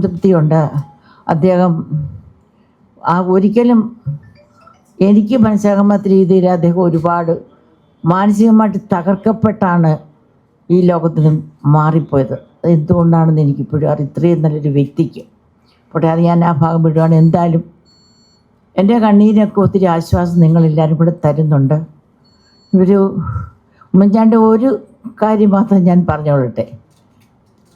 തൃപ്തിയുണ്ട് അദ്ദേഹം ആ ഒരിക്കലും എനിക്ക് മനസ്സിലാകാത്ത രീതിയിൽ അദ്ദേഹം ഒരുപാട് മാനസികമായിട്ട് തകർക്കപ്പെട്ടാണ് ഈ ലോകത്തിൽ മാറിപ്പോയത്. എന്തുകൊണ്ടാണെന്ന് എനിക്കിപ്പോഴും അറിയാം. ഇത്രയും നല്ലൊരു വ്യക്തിക്ക്. പോട്ടെ അത് ഞാൻ ആ ഭാഗം വിടുകയാണ് എന്തായാലും എന്റെ കണ്ണീരിനൊക്കെ ഒത്തിരി ആശ്വാസം നിങ്ങളെല്ലാവരും കൂടെ തരുന്നുണ്ട്. ഒരു ഉമ്മൻചാണ്ടി ഒരു കാര്യം മാത്രം ഞാൻ പറഞ്ഞോളട്ടെ.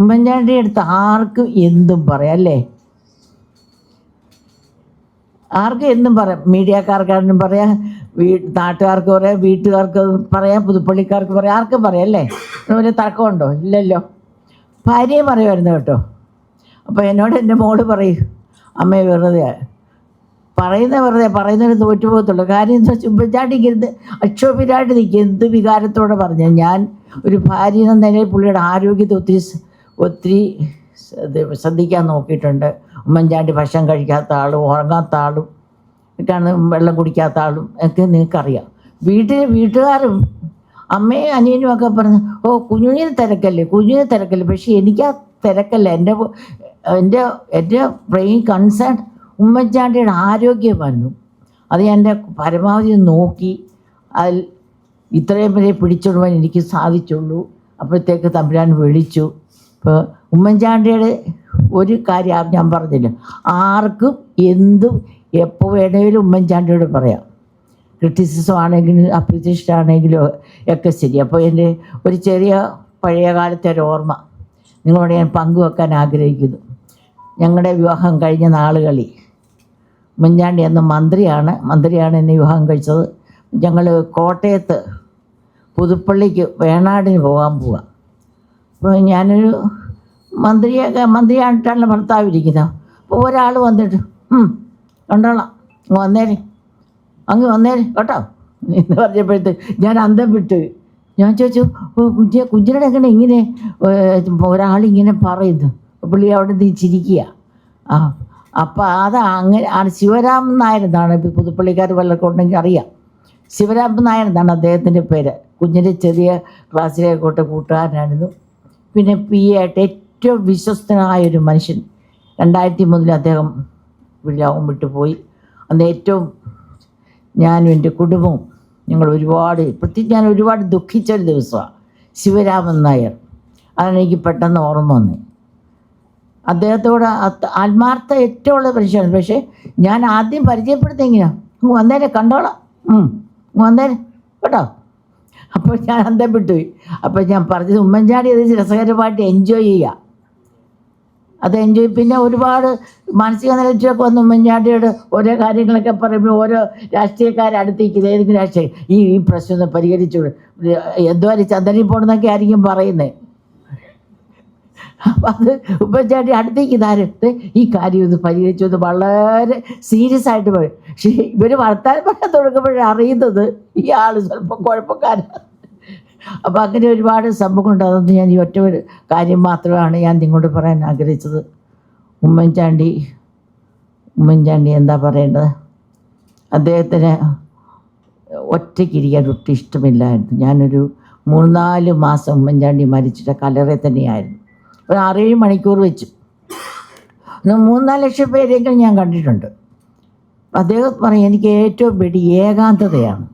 ഉമ്മൻചാണ്ടി അടുത്ത് ആർക്കും എന്തും പറയാം അല്ലേ? ആർക്കും എന്തും പറയാം. മീഡിയക്കാർക്കാണെങ്കിലും പറയാം വീ നാട്ടുകാർക്ക് പറയാം വീട്ടുകാർക്ക് പറയാം പുതുപ്പള്ളിക്കാർക്ക് പറയാം ആർക്കും പറയാം അല്ലേ? അതുപോലെ തർക്കമുണ്ടോ? ഇല്ലല്ലോ. ഭാര്യയും പറയുമായിരുന്നു കേട്ടോ. അപ്പോൾ എന്നോട് എന്റെ മോൾ പറയും അമ്മയെ വെറുതെ പറയുന്ന വെറുതെ തോറ്റു പോകത്തുള്ളൂ. കാര്യം എന്താ എന്ത് അക്ഷോഭ്യരായിട്ട് നിൽക്കുക എന്ത് വികാരത്തോടെ പറഞ്ഞു ഞാൻ ഒരു ഭാര്യ എന്ന നിലയിൽ പുള്ളിയുടെ ആരോഗ്യത്തെ ഒത്തിരി ഒത്തിരി ശ്രദ്ധ- ശ്രദ്ധിക്കാൻ നോക്കിയിട്ടുണ്ട്. ഉമ്മൻചാണ്ടി ഭക്ഷണം കഴിക്കാത്ത ആളും ഉറങ്ങാത്ത ആളും ഒക്കെയാണ് വെള്ളം കുടിക്കാത്ത ആളും ഒക്കെ നിങ്ങൾക്കറിയാം. വീട്ടിൽ വീട്ടുകാരും അമ്മയും അനിയനും ഒക്കെ പറഞ്ഞു ഓ കുഞ്ഞുഞ്ഞിന് തിരക്കല്ലേ കുഞ്ഞിന് തിരക്കല്ലേ. പക്ഷേ എനിക്ക് ആ തിരക്കല്ല. എന്റെ എന്റെ എന്റെ ബ്രെയിൻ കൺസേൺ ഉമ്മൻചാണ്ടിയുടെ ആരോഗ്യമായിരുന്നു. അത് എന്റെ പരമാവധി നോക്കി അതിൽ ഇത്രയും വരെ പിടിച്ചിടുവാൻ എനിക്ക് സാധിച്ചുള്ളൂ. അപ്പോഴത്തേക്ക് തമ്പുരാൻ വിളിച്ചു. ഇപ്പോൾ ഉമ്മൻചാണ്ടിയുടെ ഒരു കാര്യം ഞാൻ പറഞ്ഞില്ല. ആർക്കും എന്തും എപ്പോൾ വേണമെങ്കിലും ഉമ്മൻചാണ്ടിയോട് പറയാം. ക്രിറ്റിസിസം ആണെങ്കിലും അപ്രിസിയേഷൻ ആണെങ്കിലും ഒക്കെ ശരി. അപ്പോൾ എന്റെ ഒരു ചെറിയ പഴയ കാലത്തെ ഒരു ഓർമ്മ. നിങ്ങളോട് ഞാൻ പങ്കുവെക്കാൻ ആഗ്രഹിക്കുന്നു. ഞങ്ങളുടെ വിവാഹം കഴിഞ്ഞ നാളുകളിൽ ഉമ്മൻചാണ്ടി എന്ന മന്ത്രിയാണ് മന്ത്രിയാണ് എന്നെ വിവാഹം കഴിച്ചത്. ഞങ്ങൾ കോട്ടയത്ത് പുതുപ്പള്ളിക്ക് വേണാടിന് പോകാൻ പോവാം. ഞാനൊരു മന്ത്രിയൊക്കെ മന്ത്രിയായിട്ടാണല്ലോ ഭർത്താവ് ഇരിക്കുന്നത്. അപ്പോൾ ഒരാൾ വന്നിട്ട് "ഉം, കണ്ടോളാം. അങ്ങ് വന്നേരെ. അങ്ങ് വന്നേരെ കേട്ടോ? എന്ന് പറഞ്ഞപ്പോഴത്തെ ഞാൻ അന്തം വിട്ട്. ഞാൻ ചോദിച്ചു ഓ കുഞ്ഞെ കുഞ്ഞിനോട് എങ്ങനെ ഇങ്ങനെ ഒരാളിങ്ങനെ പറയുന്നു? പുള്ളി അവിടെ നിന്ന് ചിരിക്കുക. ആ അപ്പം അത് അങ്ങനെ ആ ശിവരാമൻ നായർ എന്നാണ് പുതുപ്പള്ളിക്കാർ വല്ലതൊക്കെ ഉണ്ടെങ്കിൽ അറിയാം. ശിവരാമൻ നായർ എന്നാണ് അദ്ദേഹത്തിന്റെ പേര്. കുഞ്ഞിന്റെ ചെറിയ ക്ലാസ്സിലെ കൂട്ട കൂട്ടുകാരനായിരുന്നു. പിന്നെ പി എ ആയിട്ട് ഏറ്റവും വിശ്വസ്തനായ ഒരു മനുഷ്യൻ. രണ്ടായിരത്തി മൂന്നിൽ അദ്ദേഹം ലോകം വിട്ടുപോയി. അന്ന് ഏറ്റവും ഞാനും എന്റെ കുടുംബവും ഞങ്ങൾ ഒരുപാട് പ്രത്യേകിച്ച് ഞാൻ ഒരുപാട് ദുഃഖിച്ചൊരു ദിവസമാണ്. ശിവരാമൻ നായർ. അതാണ് എനിക്ക് പെട്ടെന്ന് ഓർമ്മ വന്നത്. അദ്ദേഹത്തോട് ആത്മാർത്ഥ ഏറ്റവും ഉള്ള മനുഷ്യനാണ് പക്ഷേ ഞാൻ ആദ്യം പരിചയപ്പെടുത്തി എങ്ങനെയാണ് വന്നേരെ കണ്ടോളാം. വന്നേരെ. കേട്ടോ? അപ്പോൾ ഞാൻ അന്തപ്പെട്ടു പോയി അപ്പോൾ ഞാൻ പറഞ്ഞത് ഉമ്മൻചാണ്ടി അത് രസകരമായിട്ട് എൻജോയ് ചെയ്യുക. അത് എൻജോയ് പിന്നെ ഒരുപാട് മാനസിക നിലച്ചൊക്കെ വന്ന് ഉമ്മൻചാണ്ടിയോട് ഓരോ കാര്യങ്ങളൊക്കെ പറയുമ്പോൾ ഓരോ രാഷ്ട്രീയക്കാരെ അടുത്തേക്ക് ഏതെങ്കിലും രാഷ്ട്രീയ ഈ ഈ പ്രശ്നം ഒന്ന് പരിഹരിച്ചു. എന്തോ ചന്ദനി പോണെന്നൊക്കെ ആയിരിക്കും പറയുന്നത് അപ്പം അത് ഉമ്മൻചാണ്ടി അടുത്തേക്ക് ഇതാരത്ത് ഈ കാര്യം ഒന്ന് പരിഹരിച്ചു എന്ന് വളരെ സീരിയസ് ആയിട്ട് പറയും. പക്ഷേ ഇവർ വർത്താനം പറയാൻ തുടങ്ങുമ്പോഴേ അറിയുന്നത് ഈ ആൾ സ്വല്പം കുഴപ്പക്കാരാണ് അപ്പോൾ അങ്ങനെ ഒരുപാട് സംഭവങ്ങളുണ്ട്. അതൊന്നും ഞാൻ ഈ ഒറ്റ കാര്യം മാത്രമാണ് ഞാൻ നിങ്ങളോട് പറയാൻ ആഗ്രഹിച്ചത്. ഉമ്മൻചാണ്ടി ഉമ്മൻചാണ്ടി എന്താ പറയേണ്ടത്? അദ്ദേഹത്തിന് ഒറ്റയ്ക്കിരിക്കാൻ ഒട്ടും ഇഷ്ടമില്ലായിരുന്നു. ഞാനൊരു മൂന്നാൽ മാസം ഉമ്മൻചാണ്ടി മരിച്ചിട്ട് കലറെ തന്നെയായിരുന്നു. ഒരു ആറേഴ് മണിക്കൂർ വെച്ചു. മൂന്നാൽ ലക്ഷം പേരെങ്കിലും ഞാൻ കണ്ടിട്ടുണ്ട്. അദ്ദേഹം പറയും എനിക്ക് ഏറ്റവും പേടി ഏകാന്തതയാണ്.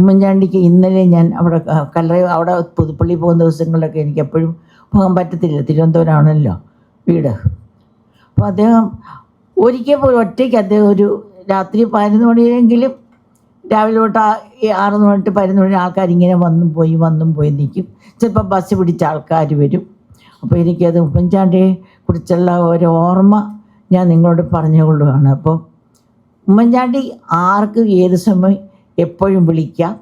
ഉമ്മൻചാണ്ടിക്ക് ഇന്നലെ ഞാൻ അവിടെ കല്ലറ അവിടെ പുതുപ്പള്ളി പോകുന്ന ദിവസങ്ങളിലൊക്കെ എനിക്ക് എപ്പോഴും പോകാൻ പറ്റത്തില്ല. തിരുവനന്തപുരമാണല്ലോ വീട്. അപ്പോൾ അദ്ദേഹം ഒരിക്കൽ പോലും ഒറ്റയ്ക്ക് അദ്ദേഹം ഒരു രാത്രി പതിനൊന്ന് മണിയെങ്കിലും രാവിലെ തൊട്ട് ആറ് തൊട്ട് പതിനൊന്ന് മണി ആൾക്കാർ ഇങ്ങനെ വന്നും പോയി വന്നും പോയി നിൽക്കും. ചിലപ്പോൾ ബസ് പിടിച്ച ആൾക്കാർ വരും. അപ്പോൾ എനിക്കത് ഉമ്മൻചാണ്ടിയെ കുറിച്ചുള്ള ഒരു ഓർമ്മ ഞാൻ നിങ്ങളോട് പറഞ്ഞുകൊള്ളുകയാണ്. അപ്പോൾ ഉമ്മൻചാണ്ടി ആർക്കും ഏത് സമയം എപ്പോഴും വിളിക്കാം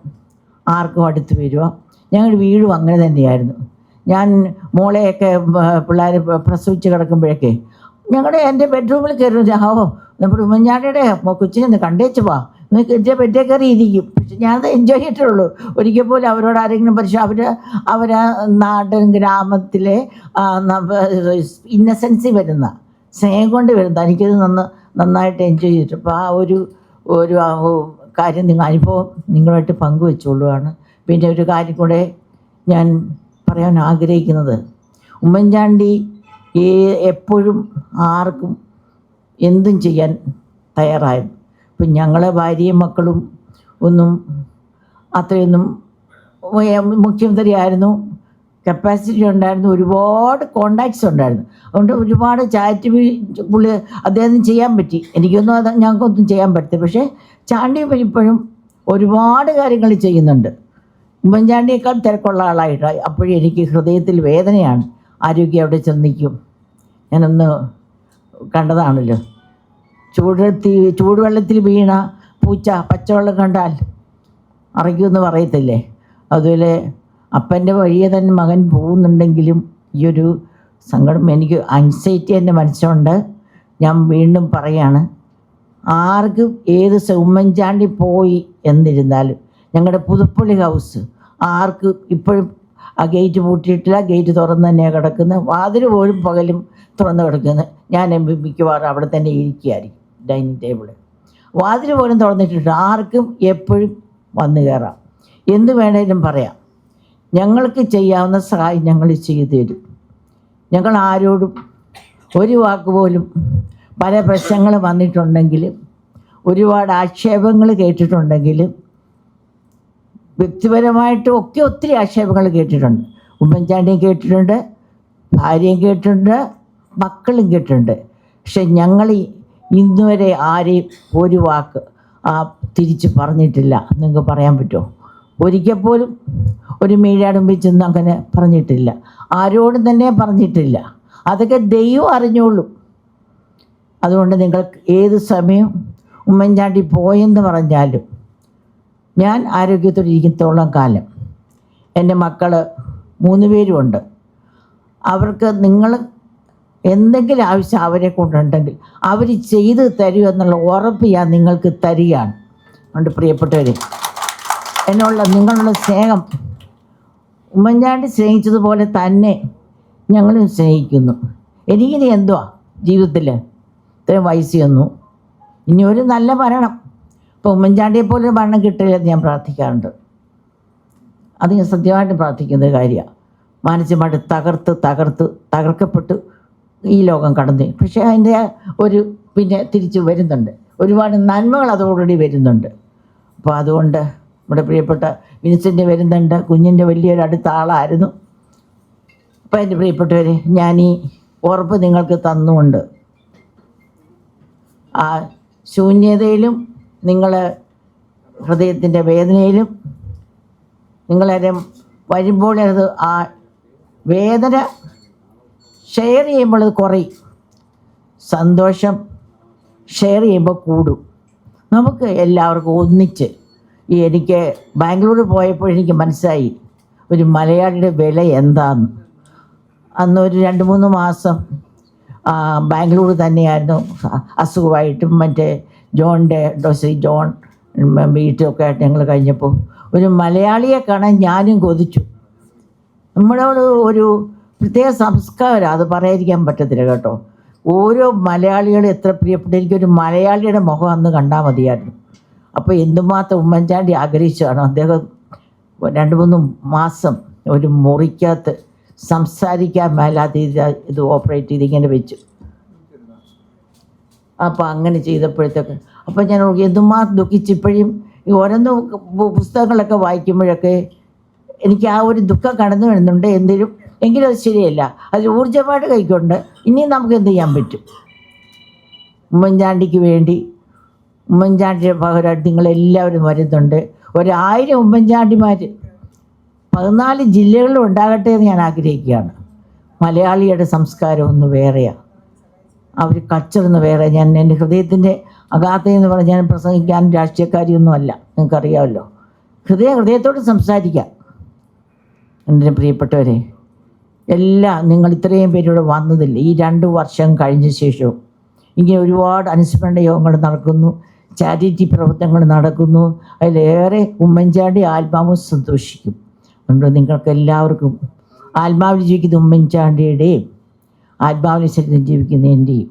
ആർക്കും അടുത്ത് വരിക. ഞങ്ങളുടെ വീടും അങ്ങനെ തന്നെയായിരുന്നു. ഞാൻ മോളെയൊക്കെ പിള്ളേർ പ്രസവിച്ച് കിടക്കുമ്പോഴൊക്കെ ഞങ്ങളുടെ എന്റെ ബെഡ്റൂമിൽ കയറി ഓ നമ്മുടെ ഉമ്മൻചാണ്ടിയുടെ കൊച്ചിനെ ഒന്ന് കണ്ടേച്ച് വാ. നിങ്ങൾക്ക് എന്റെ ബെഡേ കയറി ഇരിക്കും പക്ഷെ ഞാനത് എൻജോയ് ചെയ്തിട്ടുള്ളൂ. ഒരിക്കൽ പോലും അവരോട് ആരെങ്കിലും പക്ഷേ അവർ അവർ നാടൻ ഗ്രാമത്തിലെ ഇന്നസെൻസി വരുന്ന സ്നേഹം കൊണ്ട് വരുന്ന എനിക്കത് നന്ന നന്നായിട്ട് എൻജോയ് ചെയ്തിട്ട്. അപ്പോൾ ആ ഒരു ഒരു കാര്യം നിങ്ങൾ അനുഭവം നിങ്ങളുമായിട്ട് പങ്കുവെച്ചുകൊള്ളുകയാണ് പിന്നെ ഒരു കാര്യം കൂടെ ഞാൻ പറയാൻ ആഗ്രഹിക്കുന്നത്. ഉമ്മൻചാണ്ടി ഈ എപ്പോഴും ആർക്കും എന്തും ചെയ്യാൻ തയ്യാറായിരുന്നു. ഇപ്പം ഞങ്ങളെ ഭാര്യയും മക്കളും ഒന്നും അത്രയൊന്നും ഉയ- മുഖ്യമന്ത്രി ആയിരുന്നു. കപ്പാസിറ്റി ഉണ്ടായിരുന്നു ഒരുപാട് കോണ്ടാക്ട്സ് ഉണ്ടായിരുന്നു. അതുകൊണ്ട് ഒരുപാട് ചാറ്റ് പുള്ളി അദ്ദേഹത്തിന് ചെയ്യാൻ പറ്റി. എനിക്കൊന്നും അത് ഞങ്ങൾക്കൊന്നും ചെയ്യാൻ പറ്റില്ല പക്ഷേ ചാണ്ടി ഇപ്പോഴും ഒരുപാട് കാര്യങ്ങൾ ചെയ്യുന്നുണ്ട്. ഉമ്മൻചാണ്ടിയേക്കാൾ തിരക്കുള്ള ആളായിട്ട് അപ്പോഴും എനിക്ക് ഹൃദയത്തിൽ വേദനയാണ്. ആരോഗ്യം അവിടെ ചെന്നിക്കും ഞാനൊന്ന് കണ്ടതാണല്ലോ. ചൂടെത്തി ചൂടുവെള്ളത്തിൽ വീണ പൂച്ച പച്ചവെള്ളം കണ്ടാൽ അറിയുമെന്ന് പറയത്തില്ലേ? അതുപോലെ അപ്പന്റെ വഴിയെ തന്നെ മകൻ പോകുന്നുണ്ടെങ്കിലും ഈ ഒരു സങ്കടം എനിക്ക് അൻസൈറ്റി എന്റെ മനസ്സുണ്ട് ഞാൻ വീണ്ടും പറയാണ് ആർക്കും ഏത് ഉമ്മൻചാണ്ടി പോയി എന്നിരുന്നാലും ഞങ്ങളുടെ പുതുപ്പള്ളി ഹൗസ് ആർക്കും ഇപ്പോഴും ആ ഗേറ്റ് പൂട്ടിയിട്ടില്ല ഗേറ്റ് തുറന്ന് തന്നെയാണ് കിടക്കുന്നത് വാതിൽ പോലും പകലും തുറന്ന് കിടക്കുന്നത് ഞാൻ മിക്കവാറും അവിടെ തന്നെ ഇരിക്കുകയായിരിക്കും ഡൈനിങ് ടേബിൾ വാതിൽ പോലും തുറന്നിട്ടില്ല. ആർക്കും എപ്പോഴും വന്നു കയറാം. എന്ത് വേണേലും പറയാം. ഞങ്ങൾക്ക് ചെയ്യാവുന്ന സഹായം ഞങ്ങൾ ചെയ്തു തരും ഞങ്ങൾ ആരോടും ഒരു വാക്ക് പോലും പല പ്രശ്നങ്ങൾ വന്നിട്ടുണ്ടെങ്കിലും ഒരുപാട് ആക്ഷേപങ്ങൾ കേട്ടിട്ടുണ്ടെങ്കിലും വ്യക്തിപരമായിട്ട് ഒക്കെ ഒത്തിരി ആക്ഷേപങ്ങൾ കേട്ടിട്ടുണ്ട്. ഉമ്മൻചാണ്ടിയും കേട്ടിട്ടുണ്ട് ഭാര്യയും കേട്ടിട്ടുണ്ട് മക്കളും കേട്ടിട്ടുണ്ട്. പക്ഷെ ഞങ്ങൾ ഇന്നുവരെ ആരെയും ഒരു വാക്ക് ആ തിരിച്ച് പറഞ്ഞിട്ടില്ല. നിങ്ങൾക്ക് പറയാൻ പറ്റുമോ? ഒരിക്കൽ പോലും ഒരു മീഴാടും വെച്ചൊന്നും അങ്ങനെ പറഞ്ഞിട്ടില്ല. ആരോടും തന്നെ പറഞ്ഞിട്ടില്ല. അതൊക്കെ ദൈവം അറിഞ്ഞോളൂ. അതുകൊണ്ട് നിങ്ങൾ ഏത് സമയം ഉമ്മൻചാണ്ടി പോയെന്ന് പറഞ്ഞാലും ഞാൻ ആരോഗ്യത്തോടെ ഇരിക്കത്തോളം കാലം എന്റെ മക്കൾ മൂന്ന് പേരുമുണ്ട്. അവർക്ക് നിങ്ങൾ എന്തെങ്കിലും ആവശ്യം അവരെ കൊണ്ടുണ്ടെങ്കിൽ അവർ ചെയ്ത് തരൂ എന്നുള്ള ഉറപ്പ് ഞാൻ നിങ്ങൾക്ക് തരികയാണ്. അതുകൊണ്ട് പ്രിയപ്പെട്ടവരെ എന്നുള്ള നിങ്ങളുടെ സ്നേഹം ഉമ്മൻചാണ്ടി സ്നേഹിച്ചതുപോലെ തന്നെ ഞങ്ങളും സ്നേഹിക്കുന്നു. എനിക്കിനി എന്തുവാ ജീവിതത്തിൽ ഇത്രയും വയസ്സ് വന്നു ഇനി ഒരു നല്ല മരണം ഇപ്പോൾ ഉമ്മൻചാണ്ടിയെ പോലെ മരണം കിട്ടില്ലെന്ന് ഞാൻ പ്രാർത്ഥിക്കാറുണ്ട്. അത് ഞാൻ സത്യമായിട്ട് പ്രാർത്ഥിക്കുന്ന ഒരു കാര്യമാണ് മാനസികമായിട്ട് തകർത്ത് തകർത്ത് തകർക്കപ്പെട്ട് ഈ ലോകം കടന്നു. പക്ഷേ അതിന്റെ ഒരു പിന്നെ തിരിച്ച് വരുന്നുണ്ട്. ഒരുപാട് നന്മകൾ അതോടുകൂടി വരുന്നുണ്ട്. അപ്പോൾ അതുകൊണ്ട് നമ്മുടെ പ്രിയപ്പെട്ട വിൻസെന്റ് വരുന്നുണ്ട്. കുഞ്ഞിന്റെ വലിയൊരു അടുത്ത ആളായിരുന്നു. അപ്പോൾ എന്റെ പ്രിയപ്പെട്ടവരെ ഞാൻ ഈ ഉറപ്പ് നിങ്ങൾക്ക് തന്നുകൊണ്ട് ആ ശൂന്യതയിലും നിങ്ങൾ ഹൃദയത്തിന്റെ വേദനയിലും നിങ്ങളെ വരുമ്പോൾ അത് ആ വേദന ഷെയർ ചെയ്യുമ്പോൾ അത് കുറയും. സന്തോഷം ഷെയർ ചെയ്യുമ്പോൾ കൂടും. നമുക്ക് എല്ലാവർക്കും ഒന്നിച്ച് എനിക്ക് ബാംഗ്ലൂർ പോയപ്പോൾ എനിക്ക് മനസ്സിലായി ഒരു മലയാളിയുടെ വില എന്താന്ന്. അന്ന് ഒരു രണ്ട് മൂന്ന് മാസം ബാംഗ്ലൂർ തന്നെയായിരുന്നു. അസുഖമായിട്ടും മറ്റേ ജോണിന്റെ ഡോസി ജോൺ വീട്ടിലൊക്കെ ആയിട്ട് ഞങ്ങൾ കഴിഞ്ഞപ്പോൾ ഒരു മലയാളിയെ കാണാൻ ഞാനും കൊതിച്ചു. നമ്മുടെ ഒരു ഒരു പ്രത്യേക സംസ്കാരം അത് പറയാതിരിക്കാൻ പറ്റത്തില്ല കേട്ടോ. ഓരോ മലയാളികളും എത്ര പ്രിയപ്പെട്ട എനിക്കൊരു മലയാളിയുടെ മുഖം അന്ന് കണ്ടാൽ മതിയായിരുന്നു. അപ്പോൾ എന്തുമാത്രം ഉമ്മൻചാണ്ടി ആഗ്രഹിച്ചാണ് അദ്ദേഹം രണ്ട് മൂന്ന് മാസം ഒരു മുറിക്കകത്ത് സംസാരിക്കാൻ മേലാതെ ഇത് ഓപ്പറേറ്റ് ചെയ്ത് ഇങ്ങനെ വെച്ചു. അപ്പോൾ അങ്ങനെ ചെയ്തപ്പോഴത്തേക്ക് അപ്പോൾ ഞാൻ എന്തുമാത്രം ദുഃഖിച്ചിപ്പോഴും ഈ ഓരോന്ന് പുസ്തകങ്ങളൊക്കെ വായിക്കുമ്പോഴൊക്കെ എനിക്ക് ആ ഒരു ദുഃഖം കടന്നു വരുന്നുണ്ട് എന്തേലും എങ്കിലും അത് ശരിയല്ല. അത് ഊർജപാട് കൈക്കൊണ്ട് ഇനിയും നമുക്ക് എന്ത് ചെയ്യാൻ പറ്റും? ഉമ്മൻചാണ്ടിക്ക് വേണ്ടി ഉമ്മൻചാണ്ടിയുടെ പകരമായിട്ട് നിങ്ങളെല്ലാവരും വരുന്നുണ്ട്. ഒരായിരം ഉമ്മൻചാണ്ടിമാർ പതിനാല് ജില്ലകളിലും ഉണ്ടാകട്ടെ എന്ന് ഞാൻ ആഗ്രഹിക്കുകയാണ്. മലയാളിയുടെ സംസ്കാരം ഒന്ന് വേറെയാണ് അവർ കച്ചറന്ന് വേറെ ഞാൻ എന്റെ ഹൃദയത്തിന്റെ അഗാധ എന്ന് പറഞ്ഞ് ഞാൻ പ്രസംഗിക്കാൻ രാഷ്ട്രീയക്കാരിയൊന്നുമല്ല. നിങ്ങൾക്കറിയാമല്ലോ. ഹൃദയ ഹൃദയത്തോട് സംസാരിക്കാം. എന്റെ പ്രിയപ്പെട്ടവരെ എല്ലാം നിങ്ങൾ ഇത്രയും പേരോട് വന്നതില്ല? ഈ രണ്ട് വർഷം കഴിഞ്ഞ ശേഷവും ഇങ്ങനെ ഒരുപാട് അനുസ്മരണ യോഗങ്ങൾ നടക്കുന്നു. ചാരിറ്റി പ്രവർത്തനങ്ങൾ നടക്കുന്നു. അതിലേറെ ഉമ്മൻചാണ്ടി ആത്മാവ് സന്തോഷിക്കും. അതുകൊണ്ട് നിങ്ങൾക്ക് എല്ലാവർക്കും ആത്മാവിൽ ജീവിക്കുന്ന ഉമ്മൻചാണ്ടിയുടെയും ആത്മാവിനുസരിച്ച് ജീവിക്കുന്ന എന്റെയും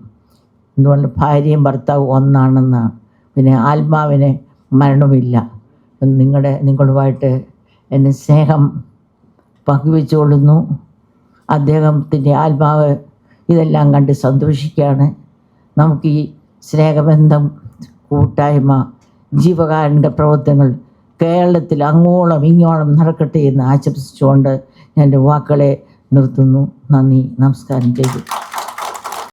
എന്തുകൊണ്ട് ഭാര്യയും ഭർത്താവും ഒന്നാണെന്നാണ് പിന്നെ ആത്മാവിന് മരണമില്ല നിങ്ങളുടെ നിങ്ങളുമായിട്ട് എന്റെ സ്നേഹം പങ്കുവെച്ചുകൊള്ളുന്നു. അദ്ദേഹത്തിന്റെ ആത്മാവ് ഇതെല്ലാം കണ്ട് സന്തോഷിക്കുകയാണ്. നമുക്ക് ഈ സ്നേഹബന്ധം കൂട്ടായ്മ ജീവകാരന്റെ പ്രവർത്തനങ്ങൾ കേരളത്തിൽ അങ്ങോളം ഇങ്ങോളം നടക്കട്ടെ എന്ന് ആശംസിച്ചുകൊണ്ട് എന്റെ വാക്കുകളെ നിർത്തുന്നു. നന്ദി. നമസ്കാരം. ചെയ്തു